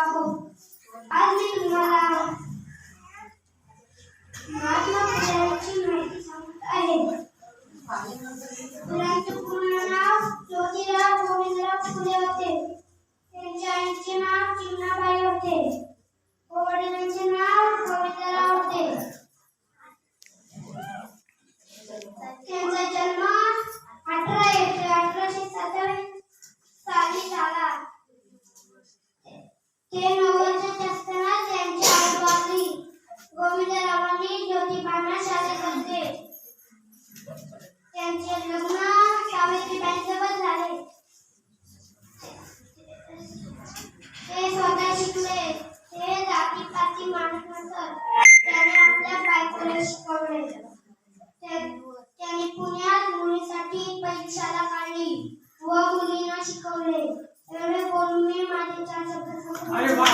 आहोत आज मी तुम्हाला महात्मा फुलेंची माहिती सांगत आहे फुलांचे पूर्ण नाव ज्योतिराव गोविंदराव फुले होते त्यांच्या आईचे नाव चिमणाबाई होते व वडिलांचे नाव गोविंदराव होते त्यांचा जन्म ते नऊ वर्षाचे असताना त्यांची आई वारली गोविंदरावांनी ज्योतिबांना शाळेत घातले. त्यांचे लग्न सावित्रीबाईंसोबत झाले. ते स्वतः शिकले. ते जाती पाती माणूस नसत त्याने आपल्या बायकोला शिकवले. व